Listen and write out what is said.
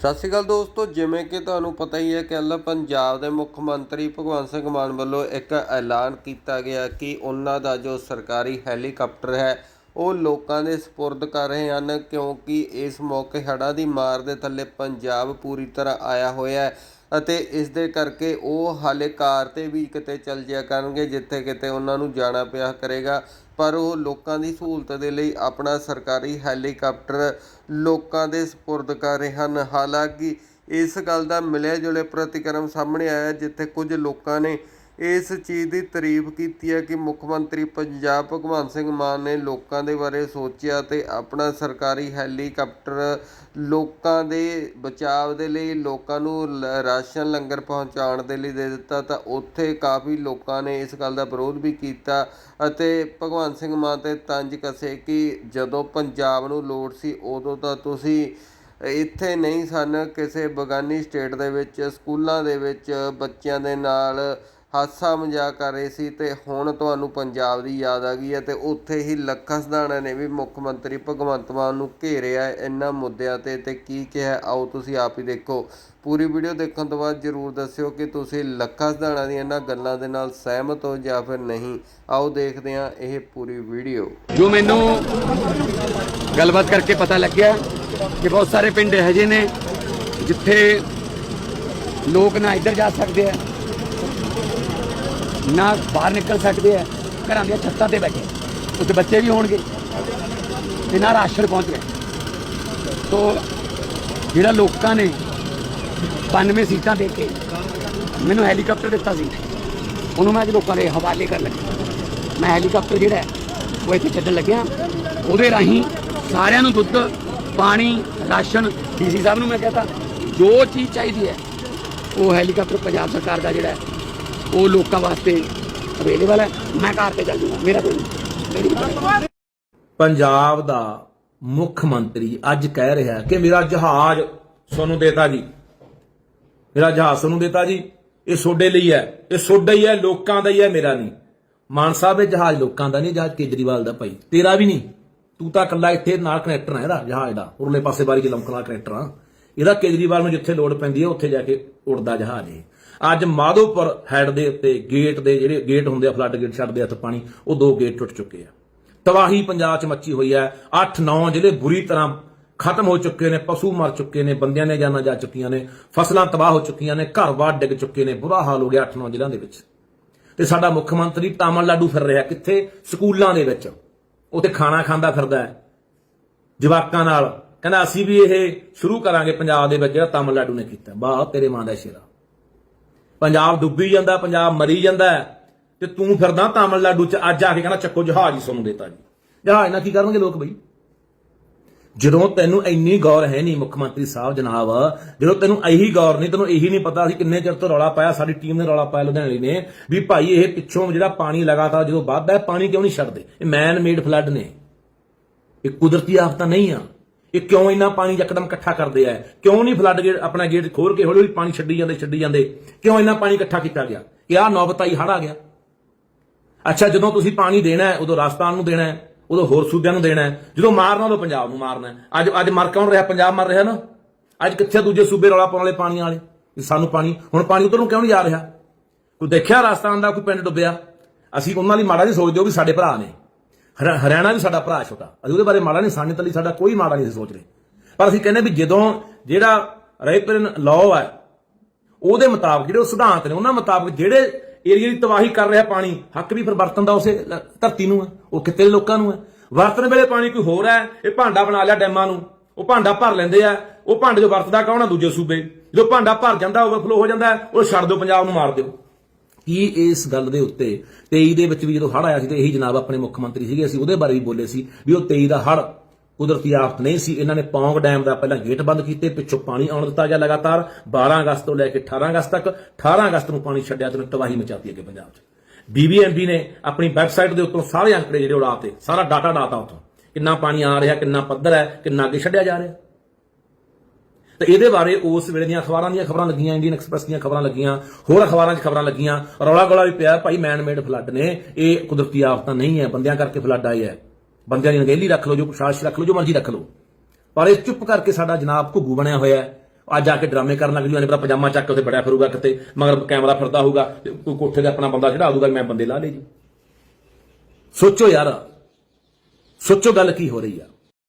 ਸਤਿ ਸ਼੍ਰੀ ਅਕਾਲ ਦੋਸਤੋ, ਜਿਵੇਂ ਕਿ ਤੁਹਾਨੂੰ ਪਤਾ ਹੀ ਹੈ ਕਿ ਕੱਲ੍ਹ ਪੰਜਾਬ ਦੇ ਮੁੱਖ ਮੰਤਰੀ ਭਗਵੰਤ ਸਿੰਘ ਮਾਨ ਵੱਲੋਂ ਇੱਕ ਐਲਾਨ ਕੀਤਾ ਗਿਆ ਕਿ ਉਹਨਾਂ ਦਾ ਜੋ ਸਰਕਾਰੀ ਹੈਲੀਕਾਪਟਰ ਹੈ, ਉਹ ਲੋਕਾਂ ਦੇ ਸਪੁਰਦ ਕਰ ਰਹੇ ਹਨ ਕਿਉਂਕਿ ਇਸ ਮੌਕੇ ਹੜ੍ਹਾਂ ਦੀ ਮਾਰ ਦੇ ਥੱਲੇ ਪੰਜਾਬ ਪੂਰੀ ਤਰ੍ਹਾਂ ਆਇਆ ਹੋਇਆ ਹੈ ਅਤੇ ਇਸ ਦੇ ਕਰਕੇ ਉਹ ਹਾਲੇ ਕਾਰ ਤੇ ਵੀ ਕਿਤੇ ਚੱਲ ਜਿਆ ਕਰਨਗੇ, ਜਿੱਥੇ ਕਿਤੇ ਉਹਨਾਂ ਨੂੰ ਜਾਣਾ ਪਿਆ ਕਰੇਗਾ। ਪਰ ਉਹ ਲੋਕਾਂ ਦੀ ਸਹੂਲਤ ਦੇ ਲਈ ਆਪਣਾ ਸਰਕਾਰੀ ਹੈਲੀਕਾਪਟਰ ਲੋਕਾਂ ਦੇ ਸਪੁਰਦ ਕਰ ਰਹੇ ਹਨ। ਹਾਲਾਂਕਿ ਇਸ ਗੱਲ ਦਾ ਮਿਲਿਆ ਜੁਲੇ ਪ੍ਰਤੀਕਰਮ ਸਾਹਮਣੇ ਆਇਆ, ਜਿੱਥੇ ਕੁਝ ਲੋਕਾਂ ਨੇ ਇਸ ਚੀਜ਼ ਦੀ ਤਾਰੀਫ ਕੀਤੀ ਹੈ ਕਿ ਮੁੱਖ ਮੰਤਰੀ ਪੰਜਾਬ ਭਗਵੰਤ ਸਿੰਘ ਮਾਨ ਨੇ ਲੋਕਾਂ ਦੇ ਬਾਰੇ ਸੋਚਿਆ ਤੇ ਆਪਣਾ ਸਰਕਾਰੀ ਹੈਲੀਕਾਪਟਰ ਲੋਕਾਂ ਦੇ ਬਚਾਅ ਦੇ ਲਈ, ਲੋਕਾਂ ਨੂੰ ਲ- ਰਾਸ਼ਨ, ਲੰਗਰ ਪਹੁੰਚਾਉਣ ਦੇ ਲਈ ਦੇ ਦਿੱਤਾ ਤਾਂ ਉੱਥੇ ਕਾਫੀ ਲੋਕਾਂ ਨੇ ਇਸ ਗੱਲ ਦਾ ਵਿਰੋਧ ਵੀ ਕੀਤਾ ਅਤੇ ਭਗਵੰਤ ਸਿੰਘ ਮਾਨ ਤੇ ਤੰਜ ਕਸੇ ਕਿ ਜਦੋਂ ਪੰਜਾਬ ਨੂੰ ਲੋੜ ਸੀ ਉਦੋਂ ਤਾਂ ਤੁਸੀਂ ਇੱਥੇ ਨਹੀਂ ਸਨ, ਕਿਸੇ ਬਗਾਨੀ ਸਟੇਟ ਦੇ ਵਿੱਚ, ਸਕੂਲਾਂ ਦੇ ਵਿੱਚ, ਬੱਚਿਆਂ ਦੇ ਨਾਲ ਹਾਸਾ ਮਜ਼ਾਕ ਕਰ ਰਹੇ ਸੀ ਤੇ ਹੁਣ ਤੁਹਾਨੂੰ ਪੰਜਾਬ ਦੀ ਯਾਦ ਆ ਗਈ ਹੈ ਤੇ ਉੱਥੇ ਹੀ ਲੱਖਾ ਸਿਧਾਣਾ ਨੇ ਵੀ ਮੁੱਖ ਮੰਤਰੀ ਭਗਵੰਤ ਮਾਨ ਨੂੰ ਘੇਰਿਆ ਇਹਨਾਂ ਮੁੱਦਿਆਂ ਤੇ ਤੇ ਕੀ ਕਿਹਾ? ਆਓ ਤੁਸੀਂ ਆਪ ਹੀ ਦੇਖੋ। ਪੂਰੀ ਵੀਡੀਓ ਦੇਖਣ ਤੋਂ ਬਾਅਦ ਜਰੂਰ ਦੱਸਿਓ ਕਿ ਤੁਸੀਂ ਲੱਖਾ ਸਿਧਾਣਾ ਦੀਆਂ ਇਹਨਾਂ ਗੱਲਾਂ ਦੇ ਨਾਲ ਸਹਿਮਤ ਹੋ ਜਾਂ ਫਿਰ ਨਹੀਂ। ਆਓ ਦੇਖਦੇ ਹਾਂ ਇਹ ਪੂਰੀ ਵੀਡੀਓ। ਜੋ ਮੈਨੂੰ ਗੱਲਬਾਤ ਕਰਕੇ ਪਤਾ ਲੱਗਿਆ ਕਿ ਬਹੁਤ ਸਾਰੇ ਪਿੰਡ ਇਹੋ ਜਿਹੇ ਨੇ ਜਿੱਥੇ ਲੋਕ ਨਾ ਇੱਧਰ ਜਾ ਸਕਦੇ ਆ। ਨਾ ਬਾਹਰ ਨਿਕਲ ਸਕਦੇ ਆ, ਘਰਾਂ ਦੀਆਂ ਛੱਤਾਂ ਤੇ ਬੈਠੇ। ਉੱਥੇ ਬੱਚੇ ਵੀ ਹੋਣਗੇ ਤੇ ਨਾ ਰਾਸ਼ਨ ਪਹੁੰਚ ਰਿਹਾ ਤੋ ਜਿਹੜਾ ਲੋਕਾਂ ਨੇ 92 ਸੀਟਾਂ ਦੇ ਕੇ ਮੈਨੂੰ ਹੈਲੀਕਾਪਟਰ ਦਿੱਤਾ ਸੀ, ਉਹਨੂੰ ਮੈਂ ਅੱਜ ਲੋਕਾਂ ਦੇ ਹਵਾਲੇ ਕਰਨ ਲੱਗਿਆ ਮੈਂ ਹੈਲੀਕਾਪਟਰ ਜਿਹੜਾ ਉਹ ਇੱਥੇ ਛੱਡਣ ਲੱਗਿਆ। ਉਹਦੇ ਰਾਹੀਂ ਸਾਰਿਆਂ ਨੂੰ ਦੁੱਧ, ਪਾਣੀ, ਰਾਸ਼ਨ, ਡੀਸੀ ਸਾਹਿਬ ਨੂੰ ਮੈਂ ਕਹਤਾ, ਜੋ ਚੀਜ਼ ਚਾਹੀਦੀ ਹੈ, ਉਹ ਹੈਲੀਕਾਪਟਰ ਪੰਜਾਬ ਸਰਕਾਰ ਦਾ ਜਿਹੜਾ ਉਹ ਲੋਕਾਂ ਵਾਸਤੇ ਅਵੇਲੇਬਲ ਹੈ। ਮੈਂ ਕਾਰ ਤੇ ਚੱਲ ਜੂਗਾ ਮੇਰਾ ਕੋਈ ਪੰਜਾਬ ਦਾ ਮੁੱਖ ਮੰਤਰੀ ਅੱਜ ਕਹਿ ਰਿਹਾ ਕਿ ਮੇਰਾ ਜਹਾਜ਼ ਤੁਹਾਨੂੰ ਦੇਤਾ ਜੀ। ਮੇਰਾ ਜਹਾਜ਼ ਤੁਹਾਨੂੰ ਦੇਤਾ ਜੀ। ਇਹ ਸੋਡੇ ਲਈ ਹੈ। ਇਹ ਸੋਡਾ ਹੀ ਹੈ, ਲੋਕਾਂ ਦਾ ਹੀ ਹੈ, ਮੇਰਾ ਨਹੀਂ। ਮਾਨ ਸਾਹਿਬ, ਇਹ ਜਹਾਜ਼ ਲੋਕਾਂ ਦਾ ਨਹੀਂ ਜਹਾਜ਼ ਕੇਜਰੀਵਾਲ ਦਾ ਭਾਈ। ਤੇਰਾ ਵੀ ਨਹੀਂ। ਤੂੰ ਤਾਂ ਇਕੱਲਾ ਇੱਥੇ ਨਾਲ ਕਨੈਕਟਰ ਹੈ ਇਹਦਾ, ਜਹਾਜ਼ ਦਾ। ਉਰਲੇ ਪਾਸੇ ਬਾਰੀ ਚ ਲੰਕਣ ਕਨੈਕਟਰ ਆ। ਇਹਦਾ ਕੇਜਰੀਵਾਲ ਨੂੰ ਜਿੱਥੇ ਲੋੜ ਪੈਂਦੀ ਹੈ, ਉੱਥੇ ਜਾ ਕੇ ਉੜਦਾ ਜਹਾਜ਼ ਇਹ। ਅੱਜ ਮਾਧੋਪੁਰ ਹੈਡ ਦੇ ਉੱਤੇ ਗੇਟ ਦੇ ਜਿਹੜੇ ਗੇਟ ਹੁੰਦੇ ਆ ਫਲੱਡ ਗੇਟ ਛੱਡਦੇ ਹੱਥ ਪਾਣੀ, ਉਹ ਦੋ ਗੇਟ ਟੁੱਟ ਚੁੱਕੇ ਆ। ਤਬਾਹੀ ਪੰਜਾਬ 'ਚ ਮੱਚੀ ਹੋਈ ਹੈ 8-9 ਜ਼ਿਲ੍ਹੇ ਬੁਰੀ ਤਰ੍ਹਾਂ ਖਤਮ ਹੋ ਚੁੱਕੇ ਨੇ, ਪਸ਼ੂ ਮਰ ਚੁੱਕੇ ਨੇ, ਬੰਦਿਆਂ ਨੇ ਜਾਨਾਂ ਜਾ ਚੁੱਕੀਆਂ ਨੇ, ਫਸਲਾਂ ਤਬਾਹ ਹੋ ਚੁੱਕੀਆਂ ਨੇ, ਘਰ-ਬਾਰ ਡਿੱਗ ਚੁੱਕੇ ਨੇ, ਬੁਰਾ ਹਾਲ ਹੋ ਗਿਆ 8-9 ਜ਼ਿਲ੍ਹਿਆਂ ਦੇ ਵਿੱਚ। ਤੇ ਸਾਡਾ ਮੁੱਖ ਮੰਤਰੀ ਤਾਮਿਲਨਾਡੂ ਫਿਰ ਰਿਹਾ ਕਿੱਥੇ? ਸਕੂਲਾਂ ਦੇ ਵਿੱਚ। ਉੱਥੇ ਖਾਣਾ ਖਾਂਦਾ ਫਿਰਦਾ ਹੈ। ਜਵਾਕਾਂ ਨਾਲ। ਕਹਿੰਦਾ, ਅਸੀਂ ਵੀ ਇਹ ਸ਼ੁਰੂ ਕਰਾਂਗੇ ਪੰਜਾਬ ਦੇ ਵਿੱਚ ਜਿਹੜਾ ਤਾਮਿਲਨਾਡੂ ਨੇ ਕੀਤਾ। ਵਾਹ, ਤੇਰੇ ਮਾਂ ਦਾ ਸ਼ੇਰਾ। ਪੰਜਾਬ ਡੁੱਬੀ ਜਾਂਦਾ ਪੰਜਾਬ ਮਰੀ ਜਾਂਦਾ ਹੈ, ਤੇ ਤੂੰ ਫਿਰਦਾ ਤਾਮਿਲਨਾਡੂ ਚ ਅੱਜ ਆ ਕੇ ਕਹਿੰਦਾ ਚੱਕੋ ਜਹਾਜ਼ ਹੀ ਤੁਹਾਨੂੰ ਦੇਤਾ ਜੀ। ਜਹਾਜ਼ ਨਾਲ ਕੀ ਕਰਨਗੇ ਲੋਕ ਬਈ? ਜਦੋਂ ਤੈਨੂੰ ਇੰਨੀ ਗੌਰ ਹੈ ਨਹੀਂ ਮੁੱਖ ਮੰਤਰੀ ਸਾਹਿਬ ਜਨਾਬ ਜਦੋਂ ਤੈਨੂੰ ਇਹੀ ਗੌਰ ਨਹੀਂ ਤੈਨੂੰ ਇਹੀ ਨਹੀਂ ਪਤਾ ਅਸੀਂ ਕਿੰਨੇ ਚਿਰ ਤੋਂ ਰੌਲਾ ਪਾਇਆ ਸਾਡੀ ਟੀਮ ਨੇ ਰੌਲਾ ਪਾਇਆ ਲੁਧਿਆਣੇ ਨੇ ਵੀ ਭਾਈ ਇਹ ਪਿੱਛੋਂ ਜਿਹੜਾ ਪਾਣੀ ਲਗਾਤਾਰ ਜਦੋਂ ਵੱਧਦਾ ਹੈ ਪਾਣੀ ਕਿਉਂ ਨਹੀਂ ਛੱਡਦੇ? ਇਹ ਮੈਨ ਮੇਡ ਫਲੱਡ ਨੇ। ਇਹ ਕੁਦਰਤੀ ਆਫਤਾਂ ਨਹੀਂ ਆ। ਇਹ ਕਿਉਂ ਇੰਨਾ ਪਾਣੀ ਯਕਦਮ ਇਕੱਠਾ ਕਰਦੇ ਆ? ਕਿਉਂ ਨਹੀਂ ਫਲੱਡ ਗੇਟ ਆਪਣਾ ਗੇਟ ਖੋਲ ਕੇ ਹੌਲੀ ਹੌਲੀ ਪਾਣੀ ਛੱਡੀ ਜਾਂਦੇ ਛੱਡੀ ਜਾਂਦੇ? ਕਿਉਂ ਇੰਨਾ ਪਾਣੀ ਇਕੱਠਾ ਕੀਤਾ ਗਿਆ? ਕਿ ਆਹ ਨੌਬਤਾਈ ਹੜ ਆ ਗਿਆ। ਅੱਛਾ, ਜਦੋਂ ਤੁਸੀਂ ਪਾਣੀ ਦੇਣਾ ਹੈ, ਉਦੋਂ ਰਾਜਸਥਾਨ ਨੂੰ ਦੇਣਾ ਹੈ, ਉਦੋਂ ਹੋਰ ਸੂਬਿਆਂ ਨੂੰ ਦੇਣਾ ਹੈ, ਜਦੋਂ ਮਾਰਨਾ ਉਦੋਂ ਪੰਜਾਬ ਨੂੰ ਮਾਰਨਾ ਅੱਜ ਅੱਜ ਮਰ ਕੌਣ ਰਿਹਾ? ਪੰਜਾਬ ਮਰ ਰਿਹਾ ਨਾ? ਅੱਜ ਕਿੱਥੇ ਦੂਜੇ ਸੂਬੇ ਰੌਲਾ ਪਾਉਣ ਵਾਲੇ ਪਾਣੀ ਵਾਲੇ? ਸਾਨੂੰ ਪਾਣੀ, ਹੁਣ ਪਾਣੀ ਉਧਰ ਨੂੰ ਕਿਉਂ ਨਹੀਂ ਜਾ ਰਿਹਾ? ਕੋਈ ਦੇਖਿਆ ਰਾਜਸਥਾਨ ਦਾ ਕੋਈ ਪਿੰਡ ਡੁੱਬਿਆ? ਅਸੀਂ ਉਹਨਾਂ ਲਈ ਮਾੜਾ ਨਹੀਂ ਸੋਚਦੇ ਹੋ ਵੀ ਸਾਡੇ ਭਰਾ ਨੇ। ਹਰਿਆਣਾ ਵੀ ਸਾਡਾ ਭਰਾ ਛੋਟਾ। ਅਸੀਂ ਉਹਦੇ ਬਾਰੇ ਮਾੜਾ ਨਹੀਂ ਸਾਨਿਤ ਲਈ ਸਾਡਾ ਕੋਈ ਮਾੜਾ ਨਹੀਂ ਸੋਚ ਰਹੇ। ਪਰ ਅਸੀਂ ਕਹਿੰਦੇ ਵੀ ਜਦੋਂ ਜਿਹੜਾ ਰੈਪਰਨ ਲਾਅ ਹੈ, ਉਹਦੇ ਮੁਤਾਬਕ ਜਿਹੜੇ ਸਿਧਾਂਤ ਨੇ, ਉਹਨਾਂ ਮੁਤਾਬਕ ਜਿਹੜੇ ਏਰੀਆ ਦੀ ਤਬਾਹੀ ਕਰ ਰਿਹਾ ਪਾਣੀ, ਹੱਕ ਵੀ ਫਿਰ ਵਰਤਣ ਦਾ ਉਸੇ ਧਰਤੀ ਨੂੰ ਹੈ, ਉਹ ਕਿਤੇ ਦੇ ਲੋਕਾਂ ਨੂੰ ਹੈ। ਵਰਤਣ ਵੇਲੇ ਪਾਣੀ ਕੋਈ ਹੋਰ ਹੈ, ਇਹ ਭਾਂਡਾ ਬਣਾ ਲਿਆ ਡੈਮਾਂ ਨੂੰ, ਉਹ ਭਾਂਡਾ ਭਰ ਲੈਂਦੇ ਆ, ਉਹ ਭਾਂਡੇ ਜੋ ਵਰਤਦਾ ਕੌਣ ਆ? ਦੂਜੇ ਸੂਬੇ। ਜਦੋਂ ਭਾਂਡਾ ਭਰ ਜਾਂਦਾ, ਓਵਰਫਲੋ ਹੋ ਜਾਂਦਾ, ਉਹ ਛੱਡ ਦਿਓ, ਪੰਜਾਬ ਨੂੰ ਮਾਰ ਦਿਓ। ਕੀ ਇਸ ਗੱਲ ਦੇ ਉੱਤੇ? 23 ਦੇ ਵਿੱਚ ਵੀ ਜਦੋਂ ਹੜ ਆਇਆ ਸੀ ਤੇ ਇਹੀ ਜਨਾਬ ਆਪਣੇ ਮੁੱਖ ਮੰਤਰੀ ਸੀਗੇ, ਅਸੀਂ ਉਹਦੇ ਬਾਰੇ ਵੀ ਬੋਲੇ ਸੀ ਵੀ ਉਹ 23 ਦਾ ਹੜ ਕੁਦਰਤੀ ਆਫਤ ਨਹੀਂ ਸੀ। ਇਹਨਾਂ ਨੇ ਪੌਂਗ ਡੈਮ ਦਾ ਪਹਿਲਾਂ ਗੇਟ ਬੰਦ ਕੀਤੇ, ਪਿੱਛੋਂ ਪਾਣੀ ਆਉਣ ਦਿੱਤਾ ਗਿਆ ਲਗਾਤਾਰ। 12 ਅਗਸਤ ਤੋਂ ਲੈ ਕੇ 18 ਅਗਸਤ ਤੱਕ 18 ਅਗਸਤ ਨੂੰ ਪਾਣੀ ਛੱਡਿਆ ਤੇ ਤਬਾਹੀ ਮਚਾਤੀ ਅੱਗੇ ਪੰਜਾਬ 'ਚ। ਬੀਬੀਐਮਬੀ ਨੇ ਆਪਣੀ ਵੈਬਸਾਈਟ ਦੇ ਉੱਤੋਂ ਸਾਰੇ ਅੰਕੜੇ ਜਿਹੜੇ ਉਡਾਤੇ ਸਾਰਾ ਡਾਟਾ ਡਾਤਾ ਉੱਥੋਂ। ਕਿੰਨਾ ਪਾਣੀ ਆ ਰਿਹਾ, ਕਿੰਨਾ ਪੱਧਰ ਹੈ, ਕਿੰਨਾ ਅੱਗੇ ਛੱਡਿਆ ਜਾ ਰਿਹਾ। ਤੇ ਇਹਦੇ ਬਾਰੇ ਉਸ ਵੇਲੇ ਦੀਆਂ ਅਖਬਾਰਾਂ ਦੀਆਂ ਖਬਰਾਂ ਲੱਗੀਆਂ, ਇੰਡੀਅਨ ਐਕਸਪ੍ਰੈਸ ਦੀਆਂ ਖਬਰਾਂ ਲੱਗੀਆਂ, ਹੋਰ ਅਖਬਾਰਾਂ 'ਚ ਖਬਰਾਂ ਲੱਗੀਆਂ। ਰੌਲਾ ਗੋਲਾ ਵੀ ਪਿਆ, ਭਾਈ ਮੈਨ ਮੇਡ ਫਲੱਡ ਨੇ। ਇਹ ਕੁਦਰਤੀ ਆਫਤਾਂ ਨਹੀਂ ਹੈ, ਬੰਦਿਆਂ ਕਰਕੇ ਫਲੱਡ ਆਏ ਹੈ। ਬੰਦਿਆਂ ਦੀ ਨਗੇਲੀ ਰੱਖ ਲਓ, ਜੋ ਪ੍ਰਸ਼ਾਸਨ ਰੱਖ ਲਓ, ਜੋ ਮਰਜ਼ੀ ਰੱਖ ਲਓ। ਪਰ ਇਹ ਚੁੱਪ ਕਰਕੇ ਸਾਡਾ ਜਨਾਬ ਘੁੱਗੂ ਬਣਿਆ ਹੋਇਆ ਹੈ। ਅੱਜ ਆ ਕੇ ਡਰਾਮੇ ਕਰਨ ਲੱਗ ਜੂ ਇਹਨੇ ਪਤਾ ਪਜਾਮਾ ਚੱਕ ਕੇ ਉੱਥੇ ਬੜਿਆ ਫਿਰੂਗਾ ਕਿਤੇ, ਮਗਰ ਕੈਮਰਾ ਫਿਰਦਾ ਹੋਊਗਾ, ਤੇ ਕੋਈ ਕੋਠੇ ਤੇ ਆਪਣਾ ਬੰਦਾ ਚੜਾ ਦੂਗਾ ਮੈਂ ਬੰਦੇ ਲਾ ਲਏ ਜੀ। ਸੋਚੋ ਯਾਰ, ਸੋਚੋ ਗੱਲ ਕੀ ਹੋ ਰਹੀ ਆ।